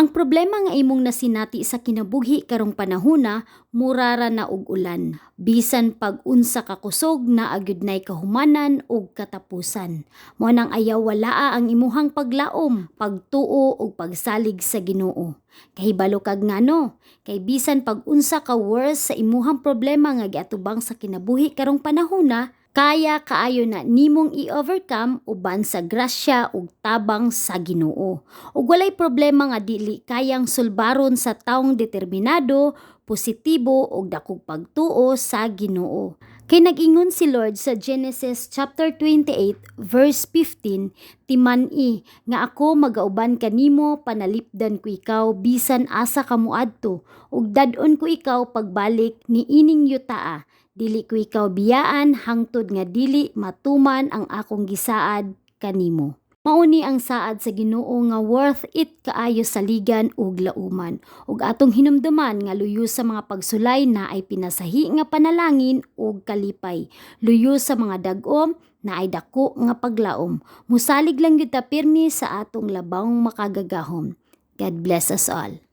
Ang problema nga imong nasinati sa kinabuhi karong panahona, murara na og ulan. Bisan pag unsa ka kusog na agyud nay kahumanan ug katapusan. Mo nang ayaw walaa ang imuhang paglaom, pagtuo ug pagsalig sa Ginoo. Kahibalo kag ngano, kay bisan pag unsa ka worse sa imuhang problema nga giatubang sa kinabuhi karong panahona, kaya kaayo na nimong i-overcome uban sa grasya ug tabang sa Ginoo. Ug walay problema nga dili kayang sulbaron sa taong determinado, positibo ug dakong pagtuo sa Ginoo. Kay nag-ingon si Lord sa Genesis chapter 28 verse 15, Timan-i nga ako magauban kanimo panalipdan ko ikaw bisan asa ka muadto ug dadon ko ikaw pagbalik ni ining yutaa dili ko ikaw biyaan hangtod nga dili matuman ang akong gisaad kanimo. Mauni ang saad sa Ginoo nga worth it kaayo sa ligan ug lauman. Ug atong hinumduman nga luyo sa mga pagsulay na ay pinasahi nga panalangin ug kalipay. Luyo sa mga dagom na ay dako nga paglaom. Musalig lang gyud ta pirmi sa atong labang makagagahom. God bless us all